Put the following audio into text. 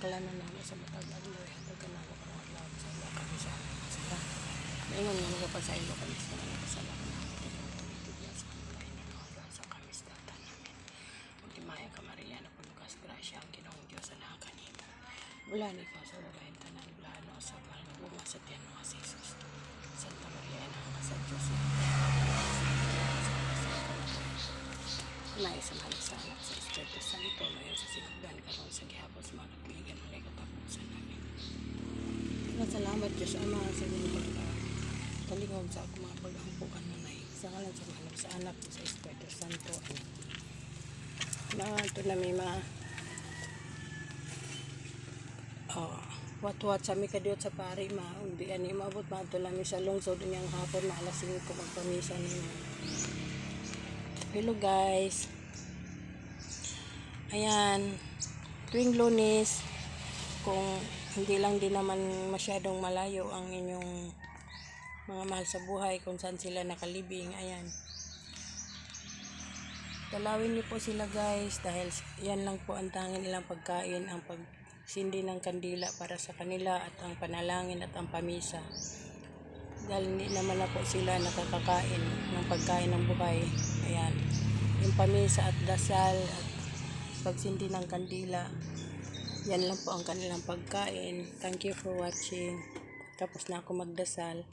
makalanan na ako sa eh. Tagal na ako kung wala sa mga kami sa sila. Maingon nga mga pa sa kami sa mga kasala ko na ako. Tignan sa mga lain na mga sa kami sa data namin. Ultimaya ka Maria na pulukas grasya ang ginoong Diyos sa lahat kanina. Wala ni ka sa lalahin tanan blano sa palmabunga sa tiyan mga si Jesus. Santa Maria na ang sa Diyos. Sa sa anak sa Espiritu Santo, ngayon sa sinugdan karon sa gihapon sa mga nagpiligan mo na katapusan namin. Salamat Diyos Ama sa inyong pagka talingog sa ako mga pag-ampukan na sa ngalan sa mahal sa anak sa Espiritu Santo. Na ito na may mga oh, wat-wat sa mi kadiyot sa pari ma undi ani maabot ma ito lang sa lungsod unyang hapon na alas 5 magpamisa ninyo. Hello guys. Ayan. Tuwing lunes, kung hindi lang din naman masyadong malayo ang inyong mga mahal sa buhay kung saan sila nakalibing. Ayan. Dalawin niyo po sila guys dahil yan lang po ang tanging nilang pagkain, ang pagsindi ng kandila para sa kanila at ang panalangin at ang pamisa. Dahil hindi naman na po sila nakakakain ng pagkain ng buhay. Ayan. Yung pamisa at dasal at pagsindi ng kandila. Yan lang po ang kanilang pagkain. Thank you for watching. Tapos na ako magdasal.